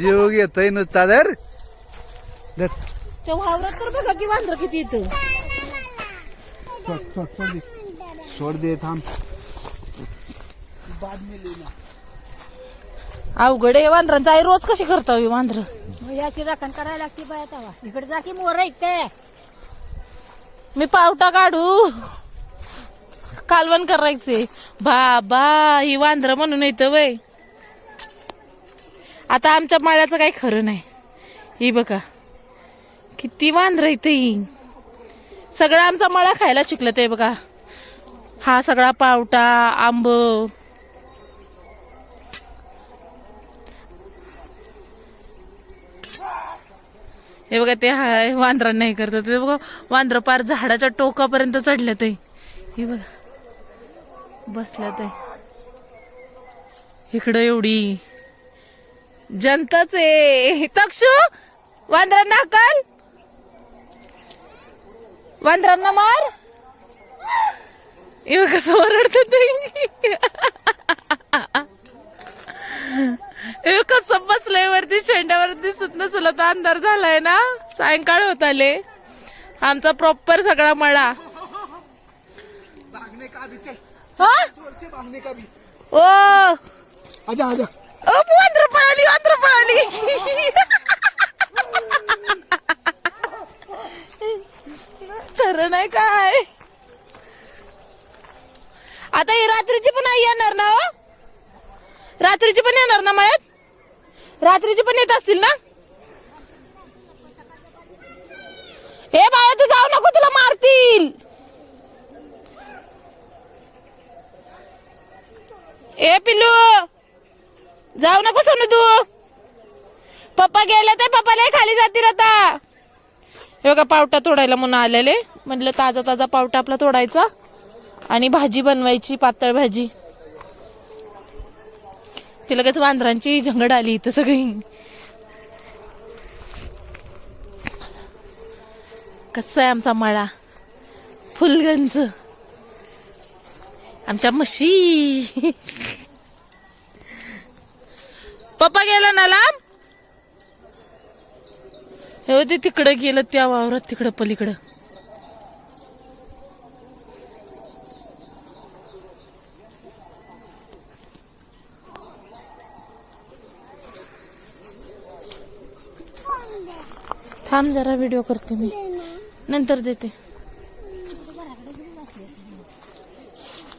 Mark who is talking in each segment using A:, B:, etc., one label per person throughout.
A: जीव घेतोय नुसता
B: त्या वावरात तर बघा की वांद्र किती इथं
A: सोड दे. थांब.
B: अवघड आहे वांद्रांचा आई रोज कशी करता हो ही वांद्र?
C: याची राखण करायला लागते बाया तवा. इकडे जा की मोर ऐकते
B: मी पावटा काढू. कालवण करायचे बाबा ही वांद्र म्हणून येतं वय. आता आमच्या माळ्याचं काही खरं नाही. ही बघा. किती वांद्र इथे ही सगळं आमचा मळा खायला शिकलं ते बघा. हा सगळा पावटा आंब. हे बघा ते हाय वांद्रांना हे करतात ते बघा वांद्र पार झाडाच्या टोकापर्यंत चढलं ते. हे बघा. बसलं ते. इकडं एवढी. जनताच. आहे तक्षू वांद्रांना हकाल. वांद्रांना मार. बघा कसं ओरडत ते कसं बसलंय वरती शेंड्यावर दिसत नसलं. तर अंधार झालाय ना? सायंकाळ होत आले. आमचा प्रॉपर सगळा मळा.
A: का चल
B: हा? ओ
A: आजा आजा.
B: ओ, वांद्र खरं नाही काय? आता ही रात्रीची पण आई येणार ना हो? रात्रीची पण येणार ना मळ्यात? रात्रीची पण येत असतील ना? हे बाळा तू जाऊ नको तुला मारतील. ए पिल्लू. जाऊ नको सोनू तू. पप्पा गेले तर पप्पाला खाली जातील आता. हे बघा पावटा तोडायला म्हणून आलेले. म्हटलं ताजा ताजा पावटा आपला तोडायचा. आणि भाजी बनवायची पातळ भाजी. ती लगेच वांद्रांची झंगड आली इथं सगळी. कसं आहे आमचा मळा? फुलगंज. आमच्या म्हशी. पप्पा गेला ना लांब? हे ते तिकडं गेलं त्या वावरात तिकडं पलीकडं. थांब जरा व्हिडिओ करते मी. नंतर देते.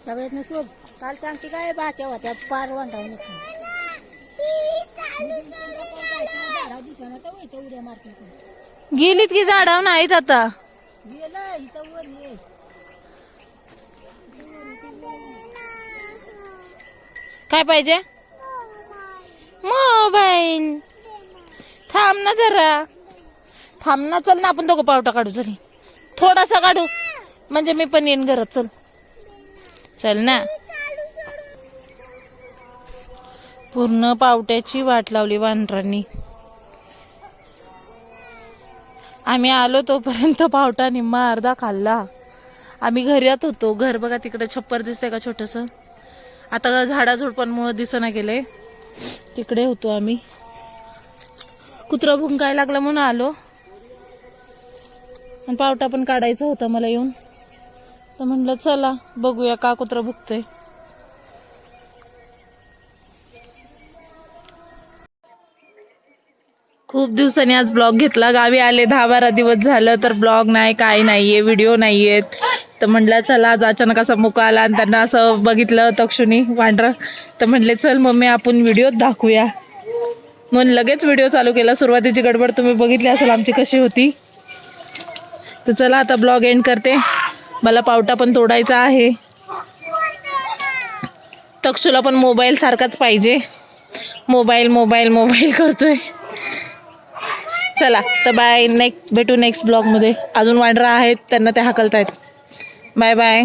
C: सगळ्यात नसो काल सांगते काय बाच्या होत्या पार वांडावून झाडा दिसना तर उड्या मारते
B: गेलीत की झाडावर नाहीत आता.
C: गेलं इथं वर ये
B: काय पाहिजे? मोबाईल. थांब ना जरा. थांब ना चल ना आपण दोघं पावटा काढू चल. थोडासा काढू. म्हणजे मी पण येईन घरात चल. चल ना. पूर्ण पावट्याची वाट लावली वानरांनी. आम्ही आलो तोपर्यंत पावटा निम्मा अर्धा खाल्ला. आम्ही घरात होतो. घर बघा तिकडे छप्पर दिसतंय का छोटंसं? आता झाडाझुडपांमुळं दिसना गेले. तिकडे होतो आम्ही. कुत्रा भुंकायला लागला म्हणून आलो. आणि पावटा पण काढायचा होता मला येऊन. तर म्हणलं चला बघूया का कुत्रा भुकतंय. खूप दिवसांनी आज ब्लॉग घेतला. गावी आले दहा बारा दिवस झालं तर ब्लॉग नाही काय आहे व्हिडिओ नाही आहेत तर म्हटलं चला आज अचानक असा मुका आला आणि त्यांना असं बघितलं तक्षुनी वांढरं. तर म्हटले चल मम्मी आपण व्हिडिओ दाखवूया. म्हणून लगेच व्हिडिओ चालू केला. सुरुवातीची गडबड तुम्ही बघितली असेल आमची कशी होती. तर चला आता ब्लॉग एंड करते. मला पावटा पण तोडायचा आहे. तक्षुला पण मोबाईल सारखाच पाहिजे. मोबाईल मोबाईल मोबाईल करतोय. चला तर बाय नेक्स्ट भेटू नेक्स्ट ब्लॉगमध्ये अजून वांढरा आहेत त्यांना ते हाकलतायत. Bye bye